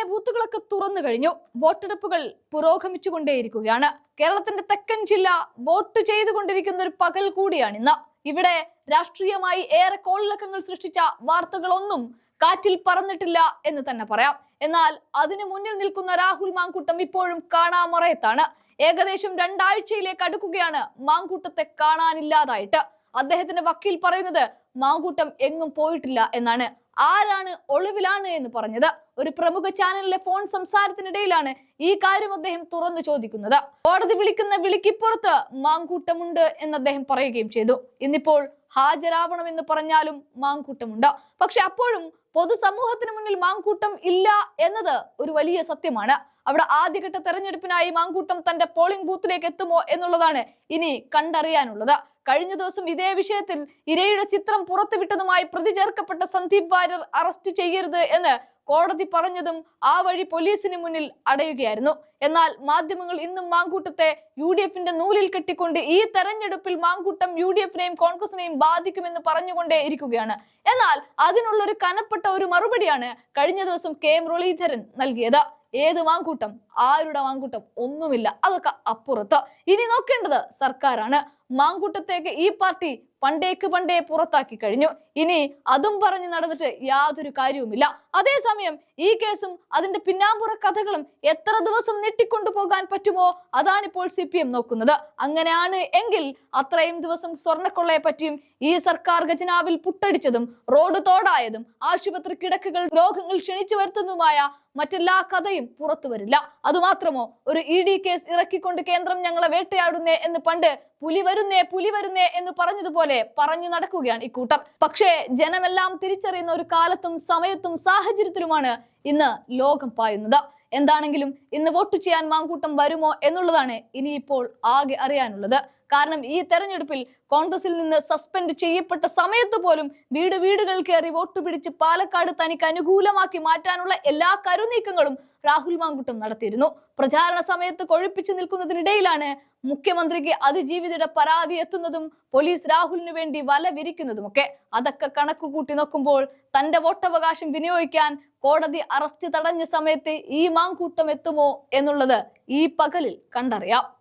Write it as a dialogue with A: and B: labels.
A: നിർണായകമായ ബൂത്തുകളൊക്കെ തുറന്നു കഴിഞ്ഞു. വോട്ടെടുപ്പുകൾ പുരോഗമിച്ചുകൊണ്ടേയിരിക്കുകയാണ്. കേരളത്തിന്റെ തെക്കൻ ജില്ല വോട്ട് ചെയ്തുകൊണ്ടിരിക്കുന്ന ഒരു പകൽ കൂടിയാണ് ഇന്ന്. ഇവിടെ രാഷ്ട്രീയമായി ഏറെ കോളിളക്കങ്ങൾ സൃഷ്ടിച്ച വാർത്തകളൊന്നും കാറ്റിൽ പറന്നിട്ടില്ല എന്ന് തന്നെ പറയാം. എന്നാൽ അതിനു മുന്നിൽ നിൽക്കുന്ന രാഹുൽ മാങ്കൂട്ടം ഇപ്പോഴും കാണാമറയത്താണ്. ഏകദേശം രണ്ടാഴ്ചയിലേക്ക് അടുക്കുകയാണ് മാങ്കൂട്ടത്തെ കാണാനില്ലാതായിട്ട്. അദ്ദേഹത്തിന്റെ വക്കീൽ പറയുന്നത് മാങ്കൂട്ടം എങ്ങും പോയിട്ടില്ല എന്നാണ്. ആരാണ് ഒളിവിലാണ് എന്ന് പറഞ്ഞത്. ഒരു പ്രമുഖ ചാനലിലെ ഫോൺ സംസാരത്തിനിടയിലാണ് ഈ കാര്യം അദ്ദേഹം തുറന്നു ചോദിക്കുന്നത്. കോടതി വിളിക്കുന്ന വിളിക്കിപ്പുറത്ത് മാങ്കൂട്ടമുണ്ട് എന്ന് അദ്ദേഹം പറയുകയും ചെയ്തു. ഇന്നിപ്പോൾ ഹാജരാവണമെന്ന് പറഞ്ഞാലും മാങ്കൂട്ടമുണ്ട്. പക്ഷെ അപ്പോഴും പൊതുസമൂഹത്തിന് മുന്നിൽ മാങ്കൂട്ടം ഇല്ല എന്നത് ഒരു വലിയ സത്യമാണ്. അവിടെ ആദ്യഘട്ട തെരഞ്ഞെടുപ്പിനായി മാങ്കൂട്ടം തന്റെ പോളിംഗ് ബൂത്തിലേക്ക് എത്തുമോ എന്നുള്ളതാണ് ഇനി കണ്ടറിയാനുള്ളത്. കഴിഞ്ഞ ദിവസം ഇതേ വിഷയത്തിൽ ഇരയുടെ ചിത്രം പുറത്തുവിട്ടതുമായി പ്രതി ചേർക്കപ്പെട്ട സന്ദീപ് വാര്യർ അറസ്റ്റ് ചെയ്യരുത് എന്ന് കോടതി പറഞ്ഞതും ആ വഴി പോലീസിന് മുന്നിൽ അടയുകയായിരുന്നു. എന്നാൽ മാധ്യമങ്ങൾ ഇന്നും മാങ്കൂട്ടത്തെ യു ഡി എഫിന്റെ നൂലിൽ കെട്ടിക്കൊണ്ട് ഈ തെരഞ്ഞെടുപ്പിൽ മാങ്കൂട്ടം യു ഡി എഫിനെയും കോൺഗ്രസിനെയും ബാധിക്കുമെന്ന് പറഞ്ഞുകൊണ്ടേ ഇരിക്കുകയാണ്. എന്നാൽ അതിനുള്ള ഒരു കനപ്പെട്ട ഒരു മറുപടിയാണ് കഴിഞ്ഞ ദിവസം കെ മുരളീധരൻ നൽകിയത്. ഏത് മാങ്കൂട്ടം? ആരുടെ മാങ്കൂട്ടം? ഒന്നുമില്ല. അതൊക്കെ അപ്പുറത്ത്. ഇനി നോക്കേണ്ടത് സർക്കാരാണ്. മാങ്കൂട്ടത്തേക്ക് ഈ പാർട്ടി പണ്ടേക്ക് പണ്ടേ പുറത്താക്കി കഴിഞ്ഞു. ഇനി അതും പറഞ്ഞ് നടന്നിട്ട് യാതൊരു കാര്യവുമില്ല. അതേസമയം ഈ കേസും അതിന്റെ പിന്നാമ്പുറ കഥകളും എത്ര ദിവസം നീട്ടിക്കൊണ്ടു പോകാൻ പറ്റുമോ അതാണിപ്പോൾ സി പി എം നോക്കുന്നത്. അങ്ങനെയാണ് എങ്കിൽ അത്രയും ദിവസം സ്വർണക്കൊള്ളയെ പറ്റിയും ഈ സർക്കാർ ഖജനാവിൽ പുട്ടടിച്ചതും റോഡ് തോടായതും ആശുപത്രി കിടക്കുകൾ രോഗങ്ങൾ ക്ഷണിച്ചു വരുത്തുന്നതുമായ മറ്റെല്ലാ കഥയും പുറത്തു വരില്ല. അതുമാത്രമോ ഒരു ഇ ഡി കേസ് ഇറക്കിക്കൊണ്ട് കേന്ദ്രം ഞങ്ങളെ വേട്ടയാടുന്നേ എന്ന് പണ്ട് പുലി വരുന്നേ പുലി വരുന്നേ എന്ന് പറഞ്ഞതുപോലെ പറഞ്ഞു നടക്കുകയാണ് ഇക്കൂട്ടർ പക്ഷേ ജനമെല്ലാം തിരിച്ചറിയുന്ന ഒരു കാലത്തും സമയത്തും സാഹചര്യത്തിലുമാണ് ഇന്ന് ലോകം പായുന്നത്. എന്താണെങ്കിലും ഇന്ന് വോട്ട് ചെയ്യാൻ മാങ്കൂട്ടം വരുമോ എന്നുള്ളതാണ് ഇനിയിപ്പോൾ ആകെ അറിയാനുള്ളത്. കാരണം ഈ തെരഞ്ഞെടുപ്പിൽ കോൺഗ്രസിൽ നിന്ന് സസ്പെൻഡ് ചെയ്യപ്പെട്ട സമയത്ത് പോലും വീട് വീടുകൾ കയറി വോട്ട് പിടിച്ച് പാലക്കാട് തനിക്ക് അനുകൂലമാക്കി മാറ്റാനുള്ള എല്ലാ കരുനീക്കങ്ങളും രാഹുൽ മാങ്കുട്ടം നടത്തിയിരുന്നു. പ്രചാരണ സമയത്ത് കൊഴുപ്പിച്ചു നിൽക്കുന്നതിനിടയിലാണ് മുഖ്യമന്ത്രിക്ക് അതിജീവിതയുടെ പരാതി എത്തുന്നതും പോലീസ് രാഹുലിനു വേണ്ടി വല വിരിക്കുന്നതുമൊക്കെ. അതൊക്കെ കണക്കുകൂട്ടി നോക്കുമ്പോൾ തന്റെ വോട്ടവകാശം വിനിയോഗിക്കാൻ കോടതി അറസ്റ്റ് തടഞ്ഞ സമയത്ത് ഈ മാങ്കൂട്ടം എത്തുമോ എന്നുള്ളത് ഈ പകലിൽ കണ്ടറിയാം.